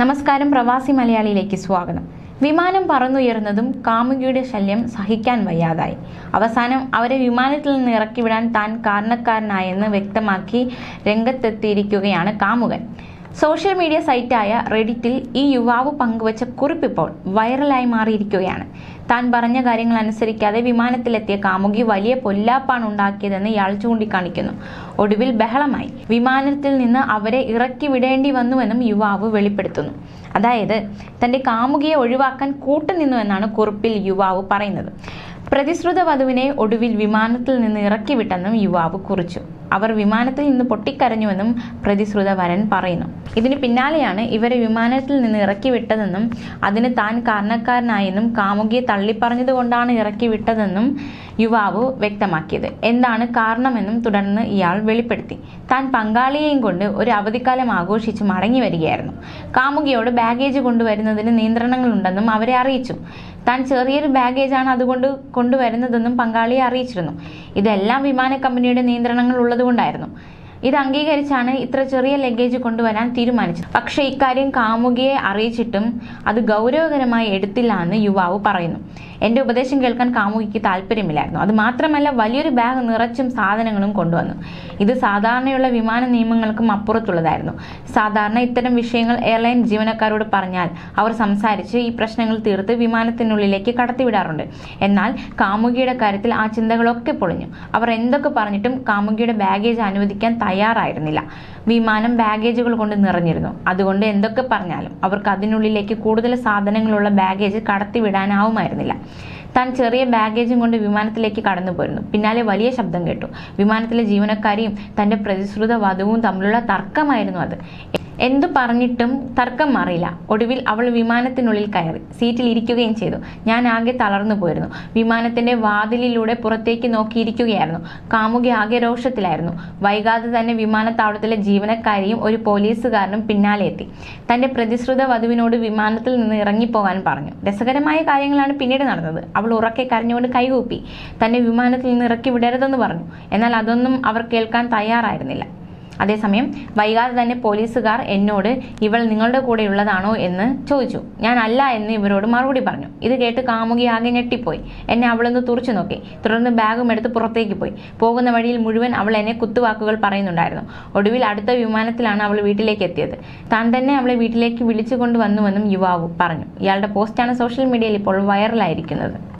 നമസ്കാരം പ്രവാസി മലയാളിയിലേക്ക് സ്വാഗതം. വിമാനം പറന്നുയർന്നതും കാമുകിയുടെ ശല്യം സഹിക്കാൻ വയ്യാതായി. അവസാനം അവരെ വിമാനത്തിൽ നിന്ന് ഇറക്കിവിടാൻ താൻ കാരണക്കാരനായെന്ന് വ്യക്തമാക്കി രംഗത്തെത്തിയിരിക്കുകയാണ് കാമുകൻ. സോഷ്യൽ മീഡിയ സൈറ്റായ റെഡിറ്റിൽ ഈ യുവാവ് പങ്കുവച്ച കുറിപ്പിപ്പോൾ വൈറലായി മാറിയിരിക്കുകയാണ്. താൻ പറഞ്ഞ കാര്യങ്ങൾ അനുസരിക്കാതെ വിമാനത്തിലെത്തിയ കാമുകി വലിയ പൊല്ലാപ്പാണ് ഉണ്ടാക്കിയതെന്ന് ഇയാൾ ചൂണ്ടിക്കാണിക്കുന്നു. ഒടുവിൽ ബഹളമായി. വിമാനത്തിൽ നിന്ന് അവരെ ഇറക്കി വിടേണ്ടി വന്നുവെന്നും യുവാവ് വെളിപ്പെടുത്തുന്നു. അതായത് തന്റെ കാമുകിയെ ഒഴിവാക്കാൻ കൂട്ടുനിന്നു എന്നാണ് കുറിപ്പിൽ യുവാവ് പറയുന്നത്. പ്രതിശ്രുത വധുവിനെ ഒടുവിൽ വിമാനത്തിൽ നിന്ന് ഇറക്കി വിട്ടെന്നും യുവാവ് കുറിച്ചു. അവർ വിമാനത്തിൽ നിന്ന് പൊട്ടിക്കരഞ്ഞുവെന്നും പ്രതിശ്രുത വരൻ പറയുന്നു. ഇതിന് പിന്നാലെയാണ് ഇവരെ വിമാനത്തിൽ നിന്ന് ഇറക്കി വിട്ടതെന്നും അതിന് താൻ കാരണക്കാരനായെന്നും കാമുകിയെ തള്ളിപ്പറഞ്ഞതുകൊണ്ടാണ് ഇറക്കി വിട്ടതെന്നും യുവാവ് വ്യക്തമാക്കിയത്. എന്താണ് കാരണമെന്നും തുടർന്ന് ഇയാൾ വെളിപ്പെടുത്തി. താൻ പങ്കാളിയെയും കൊണ്ട് ഒരു അവധിക്കാലം ആഘോഷിച്ച് മടങ്ങി വരികയായിരുന്നു കാമുകിയോട് ബാഗേജ് കൊണ്ടുവരുന്നതിന് നിയന്ത്രണങ്ങളുണ്ടെന്നും അവരെ അറിയിച്ചു. താൻ ചെറിയൊരു ബാഗേജാണ് അതുകൊണ്ട് കൊണ്ടുവരുന്നതെന്നും പങ്കാളിയെ അറിയിച്ചിരുന്നു. ഇതെല്ലാം വിമാന കമ്പനിയുടെ നിയന്ത്രണങ്ങൾ ഉള്ളതുകൊണ്ടായിരുന്നു. ഇത് അംഗീകരിച്ചാണ് ഇത്ര ചെറിയ ലഗേജ് കൊണ്ടുവരാൻ തീരുമാനിച്ചത്. പക്ഷേ ഇക്കാര്യം കാമുകിയെ അറിയിച്ചിട്ടും അത് ഗൗരവകരമായി എടുത്തില്ല എന്ന് യുവാവ് പറയുന്നു. എന്റെ ഉപദേശം കേൾക്കാൻ കാമുകിക്ക് താല്പര്യമില്ലായിരുന്നു. അത് മാത്രമല്ല വലിയൊരു ബാഗ് നിറച്ചും സാധനങ്ങളും കൊണ്ടുവന്നു. ഇത് സാധാരണയുള്ള വിമാന നിയമങ്ങൾക്കും അപ്പുറത്തുള്ളതായിരുന്നു. സാധാരണ ഇത്തരം വിഷയങ്ങൾ എയർലൈൻ ജീവനക്കാരോട് പറഞ്ഞാൽ അവർ സംസാരിച്ച് ഈ പ്രശ്നങ്ങൾ തീർത്ത് വിമാനത്തിനുള്ളിലേക്ക് കടത്തിവിടാറുണ്ട്. എന്നാൽ കാമുകിയുടെ കാര്യത്തിൽ ആ ചിന്തകളൊക്കെ പൊളിഞ്ഞു. അവർ എന്തൊക്കെ പറഞ്ഞിട്ടും കാമുകിയുടെ ബാഗേജ് അനുവദിക്കാൻ തയ്യാറായിരുന്നില്ല. വിമാനം ബാഗേജുകൾ കൊണ്ട് നിറഞ്ഞിരുന്നു. അതുകൊണ്ട് എന്തൊക്കെ പറഞ്ഞാലും അവർക്ക് അതിനുള്ളിലേക്ക് കൂടുതൽ സാധനങ്ങളുള്ള ബാഗേജ് കടത്തിവിടാനാവുമായിരുന്നില്ല താൻ ചെറിയ ബാഗേജും കൊണ്ട് വിമാനത്തിലേക്ക് കടന്നു പോയിരുന്നു പിന്നാലെ വലിയ ശബ്ദം കേട്ടു. വിമാനത്തിലെ ജീവനക്കാരിയും തന്റെ പ്രതിശ്രുത വധുവും തമ്മിലുള്ള തർക്കമായിരുന്നു അത്. എന്തു പറഞ്ഞിട്ടും തർക്കം മാറിയില്ല. ഒടുവിൽ അവൾ വിമാനത്തിനുള്ളിൽ കയറി. സീറ്റിൽ ഇരിക്കുകയും ചെയ്തു. ഞാൻ ആകെ തളർന്നു പോയിരുന്നു. വിമാനത്തിന്റെ വാതിലിലൂടെ പുറത്തേക്ക് നോക്കിയിരിക്കുകയായിരുന്നു. കാമുകി ആകെ രോഷത്തിലായിരുന്നു. വൈകാതെ തന്നെ വിമാനത്താവളത്തിലെ ജീവനക്കാരിയും ഒരു പോലീസുകാരനും പിന്നാലെ എത്തി. തന്റെ പ്രതിശ്രുത വധുവിനോട് വിമാനത്തിൽ നിന്ന് ഇറങ്ങിപ്പോകാൻ പറഞ്ഞു. രസകരമായ കാര്യങ്ങളാണ് പിന്നീട് നടന്നത്. അവൾ ഉറക്കെ കരഞ്ഞുകൊണ്ട് കൈകൂപ്പി. തന്നെ വിമാനത്തിൽ നിന്ന് ഇറക്കി വിടരുതെന്ന് പറഞ്ഞു. എന്നാൽ അതൊന്നും അവർ കേൾക്കാൻ തയ്യാറായിരുന്നില്ല. അതേസമയം വൈകാതെ തന്നെ പോലീസുകാർ എന്നോട് ഇവൾ നിങ്ങളുടെ കൂടെയുള്ളതാണോ എന്ന് ചോദിച്ചു. ഞാൻ അല്ല എന്ന് ഇവരോട് മറുപടി പറഞ്ഞു. ഇത് കേട്ട് കാമുകി ആകെ ഞെട്ടിപ്പോയി. എന്നെ അവളൊന്ന് തുറച്ചു നോക്കി. തുടർന്ന് ബാഗും എടുത്ത് പുറത്തേക്ക് പോയി. പോകുന്ന വഴിയിൽ മുഴുവൻ അവൾ എന്നെ കുത്തുവാക്കുകൾ പറയുന്നുണ്ടായിരുന്നു. ഒടുവിൽ അടുത്ത വിമാനത്തിലാണ് അവൾ വീട്ടിലേക്ക് എത്തിയത്. താൻ തന്നെ അവളെ വീട്ടിലേക്ക് വിളിച്ചു കൊണ്ടുവന്നുവെന്നും യുവാവ് പറഞ്ഞു. ഇയാളുടെ പോസ്റ്റാണ് സോഷ്യൽ മീഡിയയിൽ ഇപ്പോൾ വൈറലായിരിക്കുന്നത്.